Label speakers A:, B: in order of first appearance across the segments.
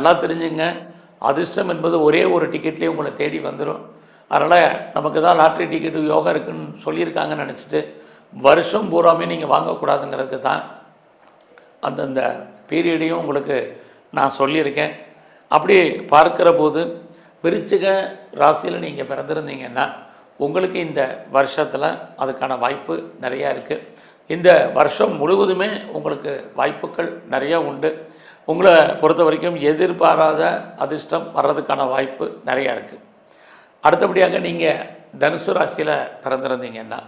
A: நல்லா தெரிஞ்சுங்க. அதிர்ஷ்டம் என்பது ஒரே ஒரு டிக்கெட்லேயே உங்களை தேடி வந்துடும் அதனால் நமக்கு தான் லாட்ரி டிக்கெட்டு யோகா இருக்குன்னு சொல்லியிருக்காங்கன்னு நினச்சிட்டு வருஷம் பூராமே நீங்கள் வாங்கக்கூடாதுங்கிறது தான் அந்தந்த பீரியடையும் உங்களுக்கு நான் சொல்லியிருக்கேன். அப்படி பார்க்கிற போது விருச்சிக ராசியில் நீங்கள் பிறந்திருந்தீங்கன்னா உங்களுக்கு இந்த வருஷத்தில் அதுக்கான வாய்ப்பு நிறையா இருக்குது இந்த வருஷம் முழுவதுமே உங்களுக்கு வாய்ப்புகள் நிறையா உண்டு. உங்களை பொறுத்த வரைக்கும் எதிர்பாராத அதிர்ஷ்டம் வர்றதுக்கான வாய்ப்பு நிறையா இருக்குது அடுத்தபடியாக நீங்கள் தனுசு ராசியில் பிறந்திருந்தீங்கன்னா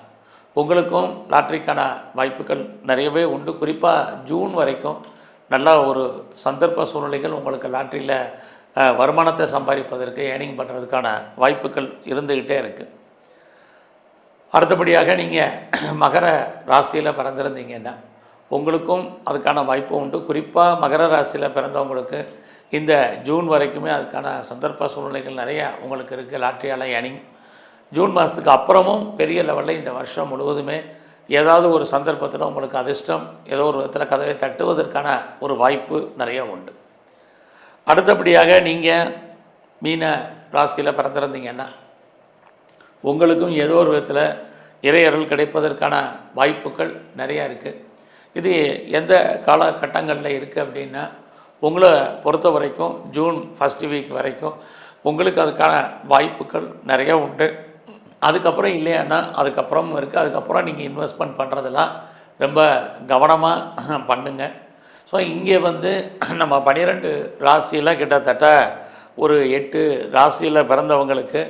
A: உங்களுக்கும் லாட்ரிக்கான வாய்ப்புகள் நிறையவே உண்டு. குறிப்பாக ஜூன் வரைக்கும் நல்ல ஒரு சந்தர்ப்ப சூழ்நிலைகள் உங்களுக்கு லாட்ரியில் வருமானத்தை சம்பாதிப்பதற்கு ஏர்னிங் பண்ணுறதுக்கான வாய்ப்புகள் இருந்துக்கிட்டே இருக்குது அடுத்தபடியாக நீங்கள் மகர ராசியில் பிறந்திருந்தீங்கன்னா உங்களுக்கும் அதுக்கான வாய்ப்பு உண்டு. குறிப்பாக மகர ராசியில் பிறந்தவங்களுக்கு இந்த ஜூன் வரைக்குமே அதுக்கான சந்தர்ப்ப சூழ்நிலைகள் நிறையா உங்களுக்கு இருக்குது லாட்ரியால் ஏனிங் ஜூன் மாதத்துக்கு அப்புறமும் பெரிய லெவலில் இந்த வருஷம் முழுவதுமே ஏதாவது ஒரு சந்தர்ப்பத்தில் உங்களுக்கு அதிர்ஷ்டம் ஏதோ ஒரு விதத்தில் கதவை தட்டுவதற்கான ஒரு வாய்ப்பு நிறைய உண்டு. அடுத்தபடியாக நீங்கள் மீன ராசியில் பிறந்திருந்தீங்கன்னா உங்களுக்கும் ஏதோ ஒரு விதத்தில் இறையருள் கிடைப்பதற்கான வாய்ப்புகள் நிறையா இருக்குது இது எந்த காலகட்டங்களில் இருக்குது அப்படின்னா உங்களை பொறுத்த வரைக்கும் ஜூன் ஃபஸ்ட் வீக் வரைக்கும் உங்களுக்கு அதுக்கான வாய்ப்புகள் நிறைய உண்டு. அதுக்கப்புறம் இல்லையான்னா அதுக்கப்புறம் இருக்குது அதுக்கப்புறம் நீங்கள் இன்வெஸ்ட்மெண்ட் பண்ணுறதெல்லாம் ரொம்ப கவனமாக பண்ணுங்கள் ஸோ இங்கே வந்து நம்ம பன்னிரெண்டு ராசியில் கிட்டத்தட்ட ஒரு எட்டு ராசியில் பிறந்தவங்களுக்கு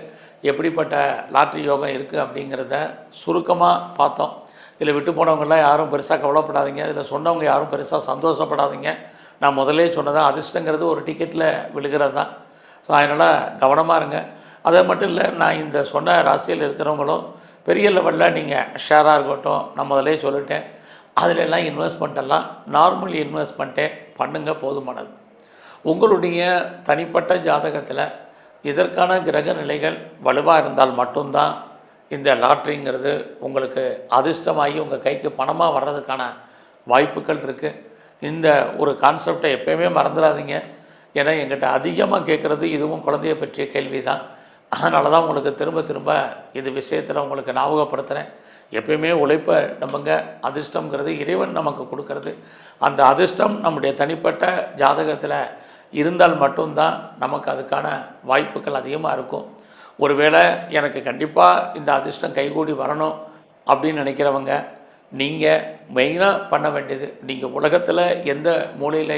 A: எப்படிப்பட்ட லாட்ரி யோகம் இருக்குது அப்படிங்கிறத சுருக்கமாக பார்த்தோம். இதில் விட்டு போனவங்கள்லாம் யாரும் பெருசாக கவலைப்படாதீங்க. இதில் சொன்னவங்க யாரும் பெருசாக சந்தோஷப்படாதீங்க. நான் முதல்லே சொன்னதான் அதிர்ஷ்டங்கிறது ஒரு டிக்கெட்டில் விழுகிறது தான். ஸோ அதனால் கவனமாக இருங்க. அதை மட்டும் இல்லை நான் இந்த சொன்ன ராசியில் இருக்கிறவங்களும் பெரிய லெவலில் நீங்கள் ஷேராக இருக்கட்டும் நான் முதலே சொல்லிட்டேன். அதிலெல்லாம் இன்வெஸ்ட்மெண்ட்டெல்லாம் நார்மல் இன்வெஸ்ட்மெண்ட்டே பண்ணுங்கள் போதுமானது. உங்களுடைய தனிப்பட்ட ஜாதகத்தில் இதற்கான கிரக நிலைகள் வலுவாக இருந்தால் மட்டும்தான் இந்த லாட்ரிங்கிறது உங்களுக்கு அதிர்ஷ்டமாகி உங்கள் கைக்கு பணமாக வர்றதுக்கான வாய்ப்புகள் இருக்குது இந்த ஒரு கான்செப்டை எப்பயுமே மறந்துடாதீங்க. ஏன்னா எங்கிட்ட அதிகமாக கேட்குறது இதுவும் குழந்தைய பற்றிய கேள்வி தான் அதனால தான் உங்களுக்கு திரும்ப திரும்ப இது விஷயத்தில் உங்களுக்கு ஞாபகப்படுத்துகிறேன் எப்பயுமே உழைப்பை நம்புங்க. அதிர்ஷ்டங்கிறது இறைவன் நமக்கு கொடுக்கறது. அந்த அதிர்ஷ்டம் நம்முடைய தனிப்பட்ட ஜாதகத்தில் இருந்தால் மட்டும்தான் நமக்கு அதுக்கான வாய்ப்புகள் அதிகமாக இருக்கும். ஒருவேளை எனக்கு கண்டிப்பாக இந்த அதிர்ஷ்டம் கைகூடி வரணும் அப்படின்னு நினைக்கிறவங்க நீங்கள் மெயினாக பண்ண வேண்டியது நீங்கள் உலகத்தில் எந்த மூலையில்